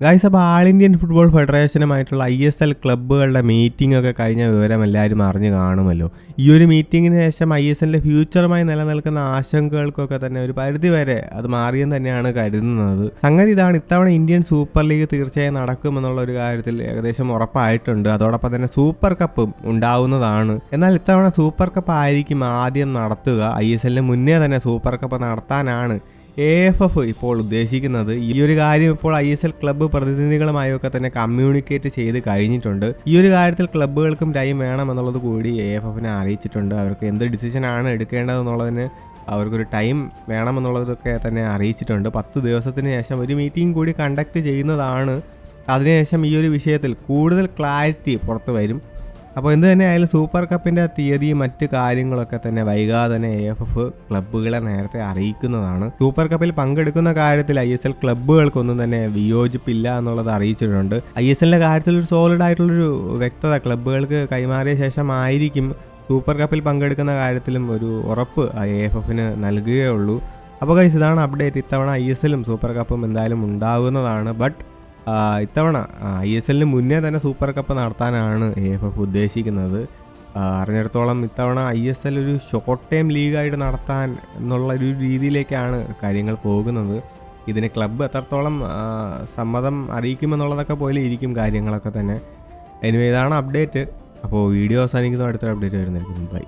Guys അപ്പോൾ all Indian football ഫെഡറേഷനുമായിട്ടുള്ള I S L ക്ലബ്ബുകളുടെ മീറ്റിംഗ് ഒക്കെ കഴിഞ്ഞ വിവരം എല്ലാവരും അറിഞ്ഞു കാണുമല്ലോ. ഈ ഒരു മീറ്റിങ്ങിന് ശേഷം ഐ എസ് എല്ലിന്റെ ഫ്യൂച്ചറുമായി നിലനിൽക്കുന്ന ആശങ്കകൾക്കൊക്കെ തന്നെ ഒരു പരിധി വരെ അത് മാറിയെന്ന് തന്നെയാണ് കരുതുന്നത്. സംഗതി ഇതാണ് ഇത്തവണ ഇന്ത്യൻ സൂപ്പർ ലീഗ് തീർച്ചയായും നടക്കുമെന്നുള്ള ഒരു കാര്യത്തിൽ ഏകദേശം ഉറപ്പായിട്ടുണ്ട്. അതോടൊപ്പം തന്നെ സൂപ്പർ കപ്പും ഉണ്ടാവുന്നതാണ്. എന്നാൽ ഇത്തവണ സൂപ്പർ കപ്പ് ആയിരിക്കും ആദ്യം നടത്തുക. ഐ എസ് എല്ലിന് മുന്നേ തന്നെ സൂപ്പർ കപ്പ് നടത്താനാണ് എ എഫ് എഫ് ഇപ്പോൾ ഉദ്ദേശിക്കുന്നത് ഈ ഒരു കാര്യം ഇപ്പോൾ ഐ എസ് എൽ ക്ലബ്ബ് പ്രതിനിധികളുമായൊക്കെ തന്നെ കമ്മ്യൂണിക്കേറ്റ് ചെയ്ത് കഴിഞ്ഞിട്ടുണ്ട്. ഈ ഒരു കാര്യത്തിൽ ക്ലബ്ബുകൾക്കും ടൈം വേണം എന്നുള്ളത് കൂടി എ എഫ് എഫിനെ അറിയിച്ചിട്ടുണ്ട്. അവർക്ക് എന്ത് ഡിസിഷനാണ് എടുക്കേണ്ടതെന്നുള്ളതിന് അവർക്കൊരു ടൈം വേണമെന്നുള്ളതൊക്കെ തന്നെ അറിയിച്ചിട്ടുണ്ട്. പത്ത് ദിവസത്തിന് ശേഷം ഒരു മീറ്റിംഗ് കൂടി കണ്ടക്ട് ചെയ്യുന്നതാണ്. അതിനുശേഷം ഈ ഒരു വിഷയത്തിൽ കൂടുതൽ ക്ലാരിറ്റി പുറത്തു വരും. അപ്പോൾ എന്ത് തന്നെ ആയാലും സൂപ്പർ കപ്പിന്റെ തീയതി മറ്റ് കാര്യങ്ങളൊക്കെ തന്നെ വൈകാതെ തന്നെ എ എഫ് എഫ് ക്ലബ്ബുകളെ നേരത്തെ അറിയിക്കുന്നതാണ്. സൂപ്പർ കപ്പിൽ പങ്കെടുക്കുന്ന കാര്യത്തിൽ ഐ എസ് എൽ ക്ലബ്ബുകൾക്കൊന്നും തന്നെ വിയോജിപ്പില്ല എന്നുള്ളത് അറിയിച്ചിട്ടുണ്ട്. ഐ എസ് എല്ലിന്റെ കാര്യത്തിൽ ഒരു സോളിഡ് ആയിട്ടുള്ളൊരു വ്യക്തത ക്ലബ്ബുകൾക്ക് കൈമാറിയ ശേഷമായിരിക്കും സൂപ്പർ കപ്പിൽ പങ്കെടുക്കുന്ന കാര്യത്തിലും ഒരു ഉറപ്പ് എ എഫ് എഫിന് നൽകുകയുള്ളൂ. അപ്പോൾ കൈസ് ഇതാണ് അപ്ഡേറ്റ് ഇത്തവണ ഐ എസ് എല്ലും സൂപ്പർ കപ്പും എന്തായാലും ഉണ്ടാകുന്നതാണ്. ബട്ട് ഇത്തവണ ഐ എസ് എല്ലിന് മുന്നേ തന്നെ സൂപ്പർ കപ്പ് നടത്താനാണ് എ എഫ് എഫ് ഉദ്ദേശിക്കുന്നത്. അറിഞ്ഞിടത്തോളം ഇത്തവണ ഐ എസ് എൽ ഒരു ഷോർട്ട് ടൈം ലീഗായിട്ട് നടത്താൻ എന്നുള്ള ഒരു രീതിയിലേക്കാണ് കാര്യങ്ങൾ പോകുന്നത്. ഇതിന് ക്ലബ്ബ് എത്രത്തോളം സമ്മതം അറിയിക്കുമെന്നുള്ളതൊക്കെ പോലെ ഇരിക്കും കാര്യങ്ങളൊക്കെ തന്നെ. എനിവേ ഇതാണ് അപ്ഡേറ്റ് അപ്പോൾ വീഡിയോ അവസാനിക്കുന്ന. അടുത്തൊരു അപ്ഡേറ്റ് വരുന്നതായിരിക്കും. ബൈ